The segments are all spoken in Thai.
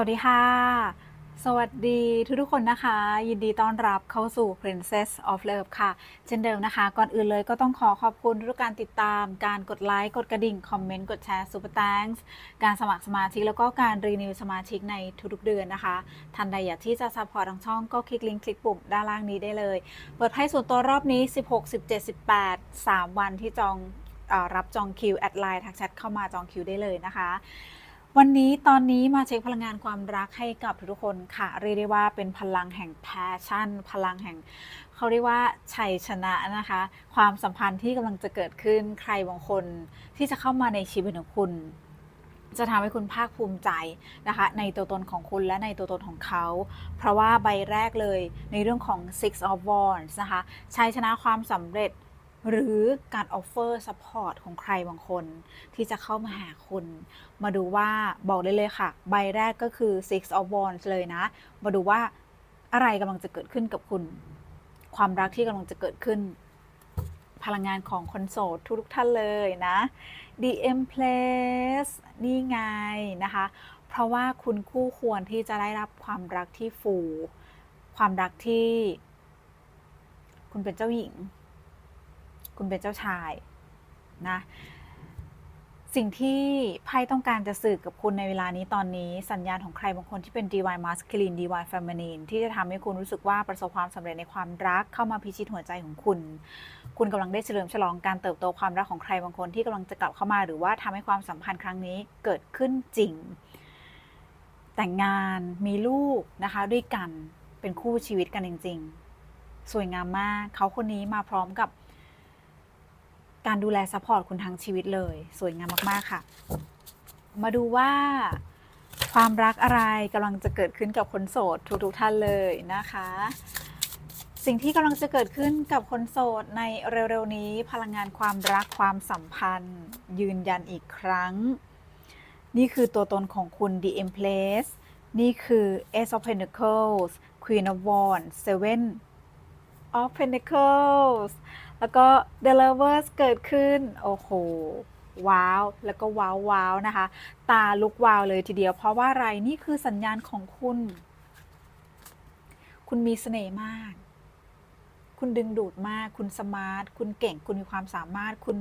วัสดีค่ะ สวัสดีทุกทุกคนนะคะ ยินดีต้อนรับเข้าสู่ Princess of Love ค่ะ เช่นเดิมนะคะ ก่อนอื่นเลยก็ต้องขอขอบคุณทุกการติดตาม การกดไลค์ กดกระดิ่ง คอมเมนต์ กดแชร์ Super Thanks การสมัครสมาชิก แล้วก็การรีนิวสมาชิกในทุกๆเดือนนะคะท่านใดอยากที่จะซัพพอร์ตทางช่องก็คลิกลิงก์คลิกปุ่มด้านล่างนี้ได้เลย เปิดไพ่ส่วนตัวรอบนี้ 16 17 18 3 วันที่จองอรับจองคิวแอดไลน์ทักแชทเข้ามาจองคิวได้เลยนะคะ วันนี้ตอนนี้มาเช็คพลังงานความรักให้กับทุกคนค่ะเรียกได้ว่าเป็นพลังแห่งแพชชั่น พลังแห่งเขาเรียกว่าชัยชนะนะคะ ความสัมพันธ์ที่กำลังจะเกิดขึ้นใครบางคนที่จะเข้ามาในชีวิตของคุณจะทำให้คุณภาคภูมิใจนะคะ ในตัวตนของคุณและในตัวตนของเขา เพราะว่าใบแรกเลยในเรื่องของ Six of Wands นะคะชัยชนะความสำเร็จ หรือการออฟเฟอร์ซัพพอร์ตของใครบางคน ที่จะเข้ามาหาคุณ มาดูว่าบอกได้เลยค่ะ ใบแรกก็คือ Six of Wands เลยนะ มาดูว่าอะไรกำลังจะเกิดขึ้นกับคุณ ความรักที่กำลังจะเกิดขึ้น พลังงานของคนโสดทุกท่านเลยนะ The Empress นี่ไงนะคะ เพราะว่าคุณคู่ควรที่จะได้รับความรักที่ฟู ความรักที่ คุณเป็นเจ้าหญิง คุณเป็นเจ้าชายนะสิ่งที่ไพ่ต้องการจะสื่อกับคุณในเวลานี้ตอนนี้ สัญญาณของใครบางคนที่เป็น divine masculine divine feminine ที่จะทำให้คุณรู้สึกว่าประสบความสำเร็จในความรักเข้ามาพิชิตหัวใจของคุณ คุณกำลังได้เฉลิมฉลองการเติบโตความรักของใครบางคนที่กำลังจะกลับเข้ามาหรือว่าทำให้ความสัมพันธ์ครั้งนี้เกิดขึ้นจริง แต่งงานมีลูกนะคะด้วยกันเป็นคู่ชีวิตกันจริง ๆ สวยงามมาก เขาคนนี้มาพร้อมกับ การดูแลซัพพอร์ตคุณทั้งชีวิตเลย สวยงามมากๆค่ะ มาดูว่าความรักอะไรกำลังจะเกิดขึ้นกับคนโสดทุกๆท่านเลยนะคะ สิ่งที่กำลังจะเกิดขึ้นกับคนโสดในเร็วๆนี้พลังงานความรักความสัมพันธ์ ยืนยันอีกครั้ง นี่คือตัวตนของคุณ The Empress นี่คือ Ace of Pentacles Queen of Wands Seven of Pentacles แล้วก็ The Lovers เกิดขึ้น โอ้โห ว้าว แล้วก็ว้าวว้าวนะคะ ตาลุกวาวเลยทีเดียว เพราะว่าอะไรนี่คือสัญญาณของคุณ คุณมีเสน่ห์มาก คุณดึงดูดมาก คุณสมาร์ท คุณเก่ง คุณมีความสามารถ คุณ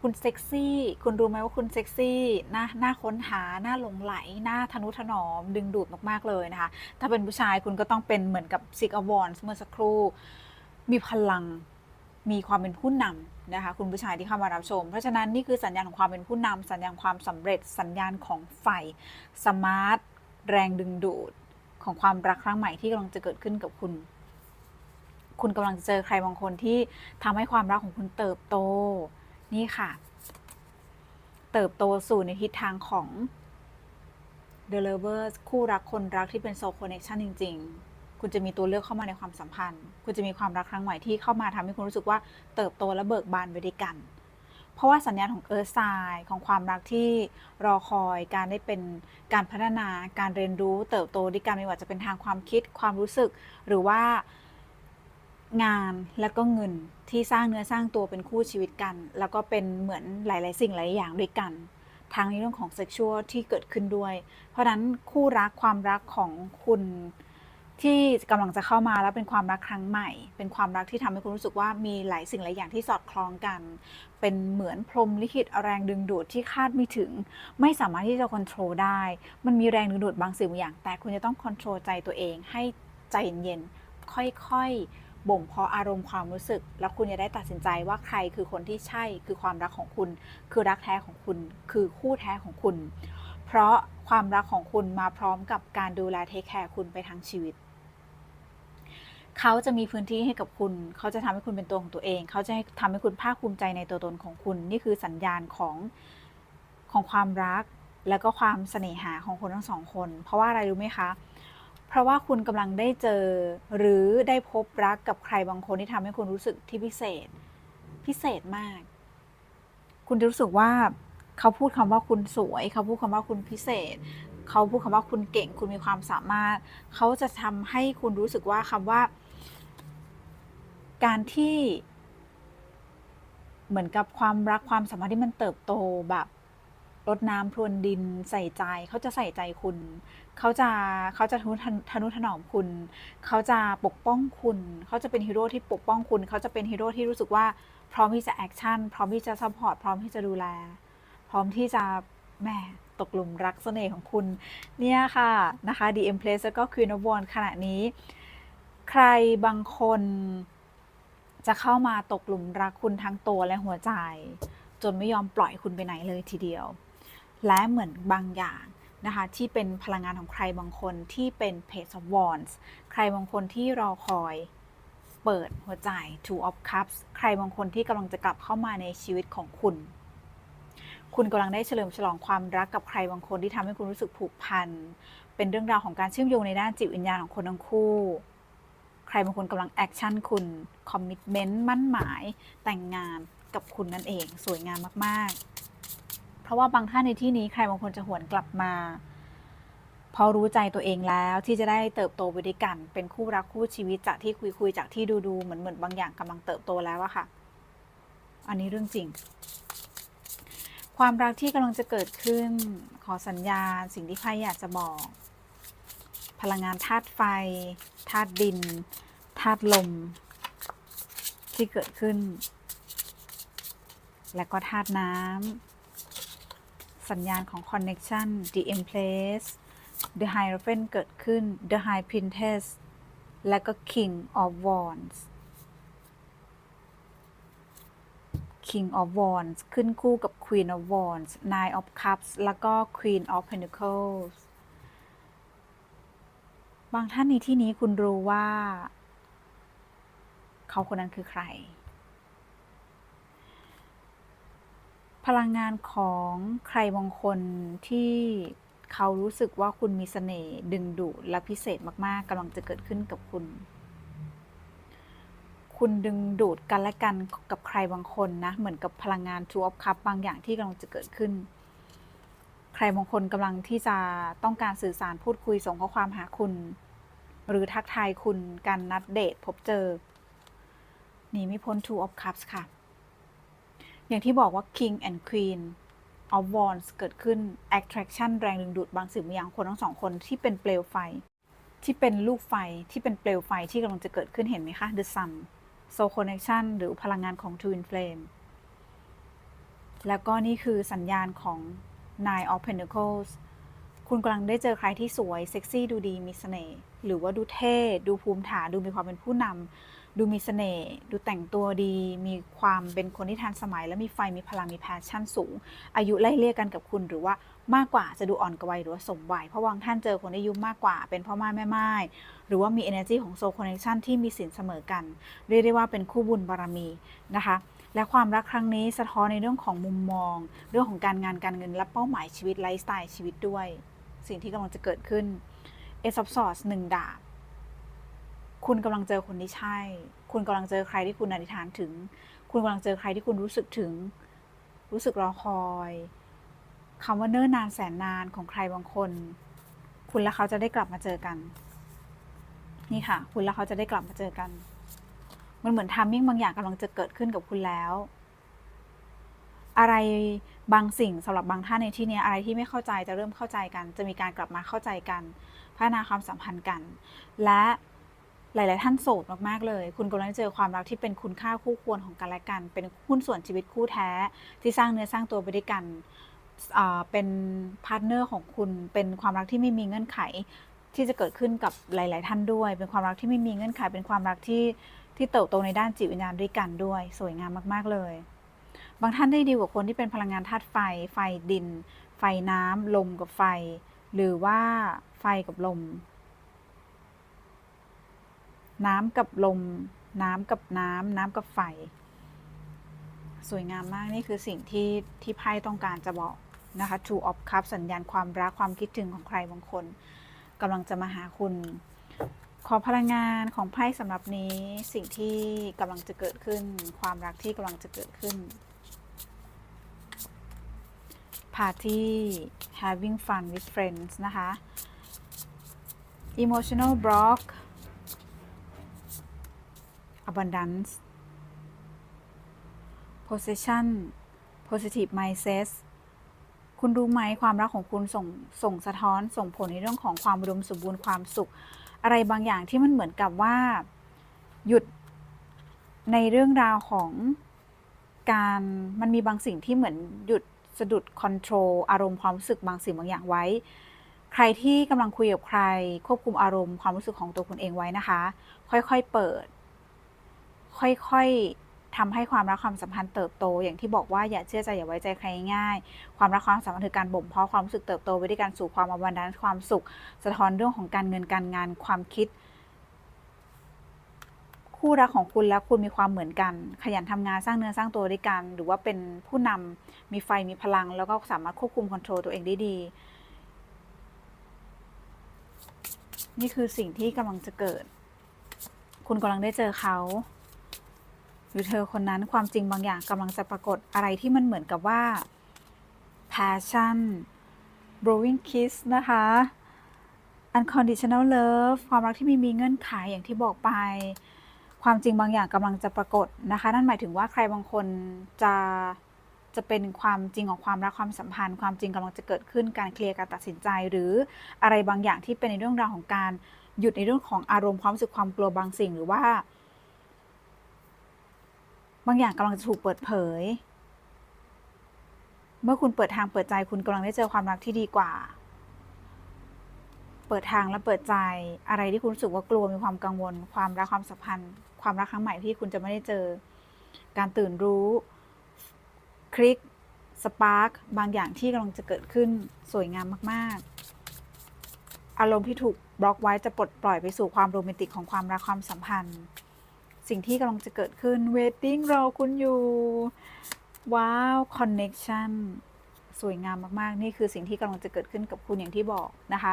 คุณเซ็กซี่ คุณรู้ไหมว่าคุณเซ็กซี่น่าน่าค้นหา น่าหลงไหล น่าทนุถนอม ดึงดูดมากๆเลยนะคะ ถ้าเป็นผู้ชายคุณก็ต้องเป็นเหมือนกับซิกอวอนเมื่อสักครู่ มีพลัง มีความเป็นผู้นำนะคะคุณผู้ชายที่เข้ามารับชม เพราะฉะนั้นนี่คือสัญญาณของความเป็นผู้นำสัญญาณความสำเร็จสัญญาณของไฟสมาร์ทแรงดึงดูดของความรักครั้งใหม่ที่กำลังจะเกิดขึ้นกับคุณ คุณกำลังจะเจอใครบางคนที่ทำให้ความรักของคุณเติบโต นี่ค่ะ เติบโตสู่ในทิศทางของ The Lovers คู่รักคนรักที่เป็น Soul Connection จริง ๆ คุณจะมีตัวเลือกเข้ามาในความสัมพันธ์ คุณจะมีความรักครั้งใหม่ที่เข้ามาทำให้คุณรู้สึกว่าเติบโตและเบิกบานไปด้วยกัน เพราะว่าสัญญาณของเอิร์ธไซน์ของความรักที่รอคอยการได้เป็นการพัฒนาการเรียนรู้ เติบโตด้วยกันไม่ว่าจะเป็นทางความคิดความรู้สึก หรือว่างานและก็เงินที่สร้างเนื้อสร้างตัวเป็นคู่ชีวิตกัน แล้วก็เป็นเหมือนหลาย ๆ สิ่งหลายอย่างด้วยกันทางในเรื่องของเซ็กชวลที่เกิดขึ้นด้วย เพราะนั้นคู่รักความรักของคุณ ที่กำลังจะเข้ามาแล้วเป็นความรักครั้งใหม่ เป็นความรักที่ทำให้คุณรู้สึกว่ามีหลายสิ่งหลายอย่างที่สอดคล้องกัน เป็นเหมือนพรมลิขิตแรงดึงดูดที่คาดไม่ถึง ไม่สามารถที่จะควบคุมได้ มันมีแรงดึงดูดบางสิ่งบางอย่าง แต่คุณจะต้องควบคุมใจตัวเอง ให้ใจเย็นๆค่อยๆบ่มเพาะอารมณ์ความรู้สึก แล้วคุณจะได้ตัดสินใจว่าใครคือคนที่ใช่ คือความรักของคุณ คือรักแท้ของคุณ คือคู่แท้ของคุณ เพราะความรักของคุณมาพร้อมกับการดูแลเทคแคร์คุณไปทั้งชีวิต เขาจะมีพื้นที่ให้กับคุณ เขาจะทำให้คุณเป็นตัวของตัวเอง เขาจะให้ทำให้คุณภาคภูมิใจในตัวตนของคุณ นี่คือสัญญาณของของความรัก แล้วก็ความเสน่หาของคนทั้งสองคน เพราะว่าอะไรรู้ไหมคะ เพราะว่าคุณกำลังได้เจอหรือได้พบรักกับใครบางคนที่ทำให้คุณรู้สึกที่พิเศษ พิเศษมาก คุณจะรู้สึกว่าเขาพูดคำว่าคุณสวย เขาพูดคำว่าคุณพิเศษ เขาพูดคำว่าคุณเก่งคุณมีความสามารถ เขาจะทำให้คุณรู้สึกว่าคำว่า การที่ เหมือนกับความรักความสัมพันธ์ที่มันเติบโตแบบรดน้ำพรวนดินใส่ใจ เขาจะใส่ใจคุณ เขาจะเขาจะทนุถนทนุถนอมคุณ เขาจะปกป้องคุณ เขาจะเป็นฮีโร่ที่ปกป้องคุณ เขาจะเป็นฮีโร่ที่รู้สึกว่าพร้อมที่จะแอคชั่น พร้อมที่จะซัพพอร์ต พร้อมที่จะดูแล พร้อมที่จะแหม่ ตกหลุมรักเสน่ห์ของคุณเนี่ยค่ะนะคะ The Empress แล้วก็ Queen of Wands ขณะนี้ ใครบางคนจะเข้ามาตกหลุมรักคุณทั้งตัวและหัวใจ จนไม่ยอมปล่อยคุณไปไหนเลยทีเดียว และเหมือนบางอย่างนะคะที่เป็นพลังงานของใครบางคนที่เป็น Page of Wands ใครบางคนที่รอคอยเปิดหัวใจ Two of Cups ใครบางคนที่กำลังจะกลับเข้ามาในชีวิตของคุณ คุณกำลังได้เฉลิมฉลองความรักกับใครบางคนที่ทำให้คุณรู้สึกผูกพัน เป็นเรื่องราวของการเชื่อมโยงในด้านจิตวิญญาณของคนทั้งคู่ ใครบางคนกำลังแอคชั่นคุณคอมมิชเมนต์มั่นหมายแต่งงานกับคุณนั่นเอง สวยงามมากๆ เพราะว่าบางท่านในที่นี้ใครบางคนจะหวนกลับมาพราะรู้ใจตัวเองแล้วที่จะได้เติบโตไปด้วยกัน เป็นคู่รักคู่ชีวิตจากที่คุยคุยจากที่ดูดูเหมือนเหมือนบางอย่างกำลังเติบโตแล้วอะค่ะ อันนี้เรื่องจริง ความรักที่กำลังจะเกิดขึ้น ขอสัญญาณ สิ่งที่ไพ่อยากจะบอก พลังงานธาตุไฟธาตุดินธาตุลม ที่เกิดขึ้น และก็ธาตุน้ำสัญญาณของ connection the empress the hierophant เกิดขึ้น the high priestess และก็ king of wands king of wands ขึ้นคู่กับ queen of wands nine of cups แล้วก็ queen of pentacles บางท่านในที่นี้คุณรู้ว่า เขาคนนั้นคือใคร พลังงานของใครบางคนที่เขารู้สึกว่าคุณมีเสน่ห์ดึงดูดและพิเศษมาก ๆกำลังจะเกิดขึ้นกับคุณ คุณดึงดูดกันและกันกับใครบางคนนะ เหมือนกับพลังงาน Two of Cups บางอย่างที่กำลังจะเกิดขึ้น ใครบางคนกำลังที่จะต้องการสื่อสารพูดคุยส่งข้อความหาคุณ หรือทักทายคุณการนัดเดทพบเจอหนีไม่พ้น Two of Cups ค่ะ อย่างที่บอกว่า King and Queen of Wands เกิดขึ้น attraction แรงดึงดูดบางสิ่งบางอย่างคนทั้งสองคนที่เป็นเปลวไฟ ที่เป็นลูกไฟที่เป็นเปลวไฟที่กำลังจะเกิดขึ้นเห็นไหมคะ The Sun Soul Connection หรือพลังงานของ Twin Flame แล้วก็นี่คือสัญญาณของ Nine of Pentacles คุณกำลังได้เจอใครที่สวย เซ็กซี่ดูดีมีเสน่ห์หรือว่าดูเท่ ดูภูมิฐานดูมีความเป็นผู้นำดูมีเสน่ห์ดูแต่งตัวดี มีความเป็นคนที่ทันสมัย และมีไฟมีพลังมีแพชชั่นสูง อายุไล่เลี่ยกันกับคุณหรือว่ามากกว่าจะดูอ่อนกว่าวัยหรือว่าสมวัยเพราะบางท่านเจอคนอายุมากกว่า เป็นพ่อไม้แม่ไม้ หรือว่ามี energy ของ soul connection ที่มีสินเสมอกัน เรียกได้ว่าเป็นคู่บุญบารมีนะคะ และความรักครั้งนี้สะท้อนในเรื่องของมุมมอง เรื่องของการงานการเงินและเป้าหมายชีวิตไลฟ์สไตล์ชีวิตด้วย สิ่งที่กำลังจะเกิดขึ้น Ace of Swords หนึ่งดาบคุณกำลังเจอคนที่ใช่ คุณกำลังเจอใครที่คุณอธิษฐานถึง คุณกำลังเจอใครที่คุณรู้สึกถึง รู้สึกรอคอยคำว่าเนิ่นนานแสนนานของใครบางคน คุณและเขาจะได้กลับมาเจอกัน นี่ค่ะ คุณและเขาจะได้กลับมาเจอกัน มันเหมือนทามมิ่งบางอย่างกำลังจะเกิดขึ้นกับคุณแล้ว อะไรบางสิ่งสำหรับบางท่านในที่นี้อะไรที่ไม่เข้าใจจะเริ่มเข้าใจกัน จะมีการกลับมาเข้าใจกัน พัฒนาความสัมพันธ์กัน และหลาย ๆ ท่านโสดมาก ๆ เลย คุณกำลังเจอความรักที่เป็นคุณค่าคู่ควรของกันและกัน เป็นหุ้นส่วนชีวิตคู่แท้ ที่สร้างเนื้อสร้างตัวไปด้วยกัน เป็นพาร์ทเนอร์ของคุณ เป็นความรักที่ไม่มีเงื่อนไข ที่จะเกิดขึ้นกับหลาย ๆ ท่านด้วย เป็นความรักที่ไม่มีเงื่อนไขเป็นความรักที่ที่เติบโตในด้านจิตวิญญาณด้วยกันด้วย สวยงามมาก ๆ เลย บางท่านได้ดีลกับคนที่เป็นพลังงานธาตุไฟ ไฟดิน ไฟน้ำลมกับไฟ หรือว่าไฟกับลม น้ำกับลม น้ำกับน้ำน้ำกับไฟ สวยงามมากนี่คือสิ่งที่ที่ไพ่ต้องการจะบอกนะคะ Two of Cups สัญญาณความรักความคิดถึงของใครบางคน กำลังจะมาหาคุณ ขอพลังงานของไพ่สำหรับนี้สิ่งที่กำลังจะเกิดขึ้น ความรักที่กำลังจะเกิดขึ้น Party having fun with friends นะคะ emotional block abundance possession positive mindset คุณรู้ไหมความรักของคุณส่งส่งสะท้อนส่งผลในเรื่องของความอุดมสมบูรณ์ความสุข อะไรบางอย่างที่มันเหมือนกับว่าหยุดในเรื่องราวของการมันมีบางสิ่งที่เหมือนหยุดสะดุดคอนโทรลอารมณ์ความรู้สึกบางสิ่งบางอย่างไว้ ใครที่กำลังคุยกับใคร ควบคุมอารมณ์ความรู้สึกของตัวคุณเองไว้นะคะ ค่อยๆเปิด ค่อยๆ ทำให้ความรักความสัมพันธ์เติบโต อย่างที่บอกว่าอย่าเชื่อใจอย่าไว้ใจใครง่าย ความรักความสัมพันธ์คือการบ่มเพาะความรู้สึกเติบโตไปด้วยการสู่ความอบันดาลความสุข สะท้อนเรื่องของการเงินการงานความคิด คู่รักของคุณและคุณมีความเหมือนกัน ขยันทำงานสร้างเนื้อสร้างตัวด้วยกัน หรือว่าเป็นผู้นำมีไฟมีพลัง แล้วก็สามารถควบคุมคอนโทรลตัวเองได้ดี นี่คือสิ่งที่กำลังจะเกิด คุณกำลังได้เจอเขา หรือเธอคนนั้นความจริงบางอย่างกำลังจะปรากฏอะไรที่มันเหมือนกับว่า passion blowing kiss นะคะ unconditional love ความรักที่ไม่มีเงื่อนไขอย่างที่บอกไป ความจริงบางอย่างกำลังจะปรากฏนะคะ นั่นหมายถึงว่าใครบางคนจะจะเป็นความจริงของความรักความสัมพันธ์ ความจริงกำลังจะเกิดขึ้นการเคลียร์การตัดสินใจ หรืออะไรบางอย่างที่เป็นในเรื่องราวของการหยุดในเรื่องของอารมณ์ความรู้สึกความกลัวบางสิ่งหรือว่า บางอย่างกำลังจะถูกเปิดเผย เมื่อคุณเปิดทางเปิดใจคุณกำลังได้เจอความรักที่ดีกว่า เปิดทางและเปิดใจอะไรที่คุณรู้สึกว่ากลัวมีความกังวล ความรักความสัมพันธ์ ความรักครั้งใหม่ที่คุณจะไม่ได้เจอ การตื่นรู้ คลิกสปาร์กบางอย่างที่กำลังจะเกิดขึ้นสวยงามมาก ๆ อารมณ์ที่ถูกบล็อกไว้จะปลดปล่อยไปสู่ความโรแมนติกของความรักความสัมพันธ์ สิ่งที่กำลังจะเกิดขึ้น waiting รอคุณอยู่ ว้าว connection สวยงามมากๆ นี่คือสิ่งที่กำลังจะเกิดขึ้นกับคุณอย่างที่บอกนะคะ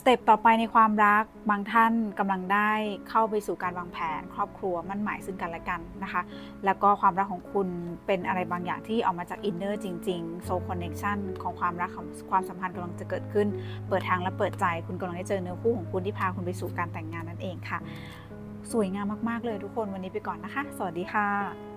สเต็ปต่อไปในความรัก บางท่านกำลังได้เข้าไปสู่การวางแผน ครอบครัวมั่นหมายซึ่งกันและกันนะคะ แล้วก็ความรักของคุณเป็นอะไรบางอย่างที่ออกมาจากอินเนอร์จริงๆ soul connection ของความรักของความสัมพันธ์กำลังจะเกิดขึ้น เปิดทางและเปิดใจ คุณกำลังได้เจอเนื้อคู่ของคุณที่พาคุณไปสู่การแต่งงานนั่นเองค่ะ สวยงามมากๆเลยทุกคนวันนี้ไปก่อนนะคะ สวัสดีค่ะ